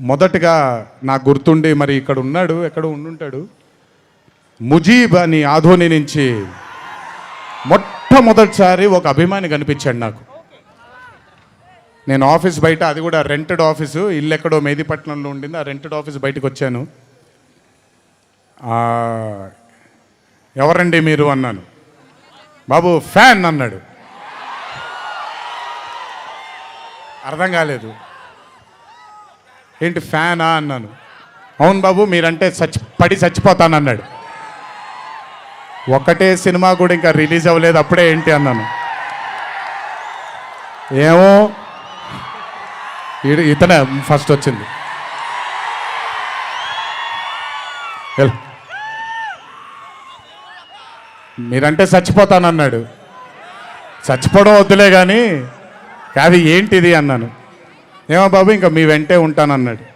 మొదటగా నాకు గుర్తుండి మరి ఇక్కడ ఉన్నాడు ఎక్కడ ఉండుంటాడు. ముజీబ్ అని ఆధోని నుంచి మొట్టమొదటిసారి ఒక అభిమాని కనిపించాడు నాకు. నేను ఆఫీస్ బయట అది కూడా రెంటెడ్ ఆఫీసు ఇల్లు ఎక్కడో మేదిపట్నంలో ఉండింది ఆ రెంటెడ్ ఆఫీస్ బయటకు వచ్చాను. ఎవరండి మీరు అన్నాను. బాబు ఫ్యాన్ అన్నాడు. అర్థం కాలేదు. ఏంటి ఫ్యానా అన్నాను. అవును బాబు మీరంటే చచ్చి పడి చచ్చిపోతానన్నాడు. ఒకటే సినిమా కూడా ఇంకా రిలీజ్ అవ్వలేదు అప్పుడే ఏంటి అన్నాను. ఏమో ఇతనే ఫస్ట్ వచ్చింది. మీరంటే చచ్చిపోతానన్నాడు. చచ్చిపోవడం వద్దులే కానీ అది ఏంటిది అన్నాను. ఏమో బాబు ఇంకా మీ వెంటే ఉంటానన్నాడు.